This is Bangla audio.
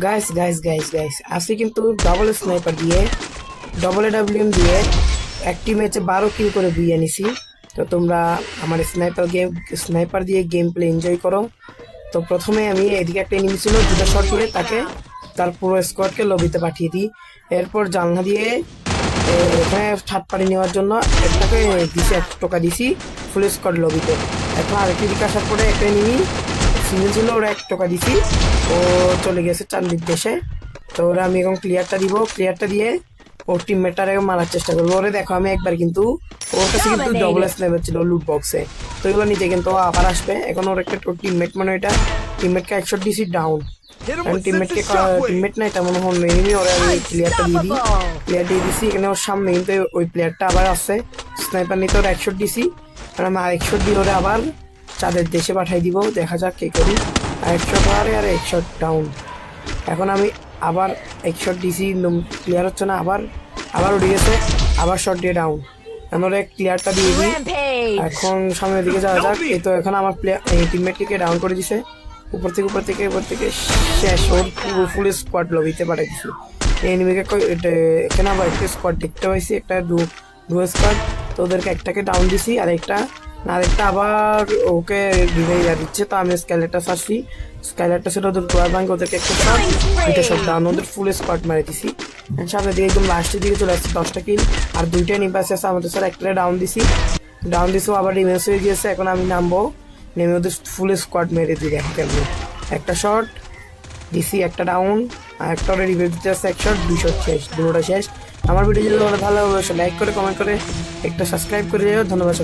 গাইস গাইস গাইস গাইস আসি কিন্তু ডবল স্নাইপার দিয়ে ডবল ডাব্লিউএম দিয়ে, একটি ম্যাচে বারো কিল করে বুইয়ে নিছি। তো তোমরা আমার স্নাইপার গেম স্নাইপার দিয়ে গেম প্লে এনজয় করো। তো প্রথমে আমি এদিকে একটা এনিমি ছিল, দুটো শট দিয়ে তাকে, তার পুরো স্কোয়াডকে লবিতে পাঠিয়ে দিই। এরপর জানলা দিয়ে এখানে ছাদ পাড়ি নেওয়ার জন্য একটাকে দিছি, এক টাকা দিছি ফুল স্কোয়াড লবিতে এখন আরেকটি দিকে আসার পরে একটা এনিমি সিঙ্গেল ছিল ওরা এক টাকা দিছি ও চলে গেছে চার দেশে। তো ওরা আমি এখন ক্লিয়ারটা দিব। ক্লিয়ারটা দিয়ে ওর টিমমেটটারে মারার চেষ্টা করব। ওরে দেখো আমি একবার কিন্তু ওর কাছে কিন্তু ডবল স্নাইপার ছিল লুট বক্সে তো এগুলো নিতে কিন্তু ও আবার আসবে। এখন ওর একটা টিমমেট মানে এটা। টিমমেটকে একশো ডিসি ডাউন কারণ টিমমেটকে টিমমেট না এটা মনে হয় এনিমি ওরা আমি ক্লিয়ারটা দিয়ে দিই। প্লেয়ার দিয়ে দিছি। এখানে ওর সামনে কিন্তু ওই প্লেয়ারটা আবার আসছে। স্নাইপার নিতে ওর একশো দিছি আর আমি আরেকশো দিয়ে ওরা আবার চাঁদের দেশে পাঠাই দিব দেখা যাক কে করি। আর একশো পারে আর একশো ডাউন এখন আমি আবার একশো ডিসি ক্লিয়ার হচ্ছে না আবার আবার উঠে গেছে আবার শট দিয়ে ডাউন ওরা ক্লিয়ারটা দিয়ে দিই। এখন সামনের দিকে যাওয়া যাক। এই তো এখন আমার প্লেয়ার টিমমেটটিকে ডাউন করে দিছে। উপর থেকে উপর থেকে উপর থেকে শেষ। ওর পুরো ফুল স্কোয়াড লবিতে পাঠিয়ে দিছি। এনিমিকে এখানে আবার একটা স্কোয়াড দেখতে পাইছি একটা দু দু স্কোয়াড তো ওদেরকে একটাকে ডাউন দিছি আর একটা আরেকটা আবার ওকে রিভাইভ দিচ্ছে তো আমি স্ক্যালেটটা সারছি স্ক্যালেটটা ছিল ওদের গোয়ার ব্যাংক ওদেরকে একটু শট দুইটা শট ডাউন ওদের ফুল স্কোয়াড মেরে দিছি। সামনের দিকে একদম লাস্টের দিকে চলে আসছে দশটা কিল আর দুইটা নিপাস আছে আমাদের স্যার একটা ডাউন দিছি। ডাউন দিছেও আবার রিমেন্স হয়ে গিয়েছে, এখন আমি নামবো। নেমে ওদের ফুল স্কোয়াড মেরে দিই কেমন? একটা শট ডিসি একটা ডাউন আর একটা ওরা রিভিউ দিতে আসছে এক শট দুই শট শেষ, দুটোটা শেষ। আমার ভিডিও যদি ভালো হবে লাইক করে কমেন্ট করে, একটা সাবস্ক্রাইব করে দিও। ধন্যবাদ।